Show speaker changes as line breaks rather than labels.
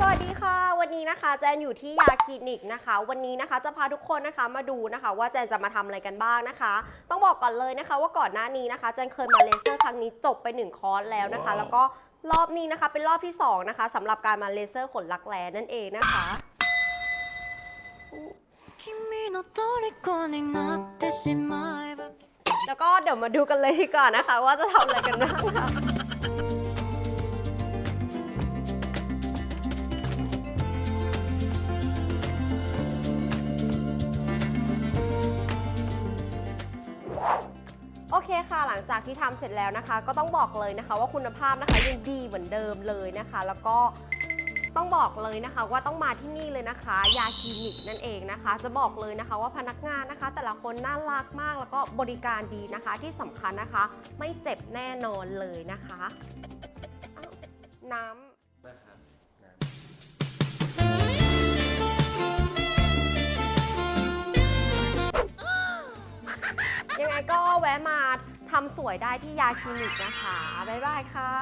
สวัสดีค่ะ วันนี้นะคะแจนอยู่ที่ยาคลินิกนะคะ วันนี้นะคะจะพาทุกคนนะคะมาดูนะคะ ว่าแจนจะมาทำอะไรกันบ้างนะคะ ต้องบอกก่อนเลยนะคะ ว่าก่อนหน้านี้นะคะแจนเคยมาเลเซอร์ครั้งนี้จบไป 1 คอร์สแล้วนะคะ แล้วก็รอบนี้นะคะเป็นรอบที่ 2 นะคะ สำหรับการมาเลเซอร์ขนรักแร้นั่นเองนะคะแล้วก็เดี๋ยวมาดูกันเลยก่อนนะคะ ว่าจะทำอะไรกันบ้างค่ะ โอเคค่ะหลังจากที่ทำเสร็จแล้วนะคะ ก็ต้องบอกเลยนะคะ ว่าคุณภาพนะคะยังดีเหมือนเดิมเลยนะคะ แล้วก็ต้องบอกเลยนะคะว่าต้องมาที่นี่เลยนะคะ ยาคลินิกนั่นเองนะคะ จะบอกเลยนะคะว่าพนักงานนะคะ แต่ละคนน่ารักมากแล้วก็บริการดีนะคะ ที่สำคัญนะคะ ไม่เจ็บแน่นอนเลยนะคะน้ำ
นะครับ
ยังไงก็แวะมาทำสวยได้ที่ยาคลินิกนะคะ บ๊ายบายค่ะ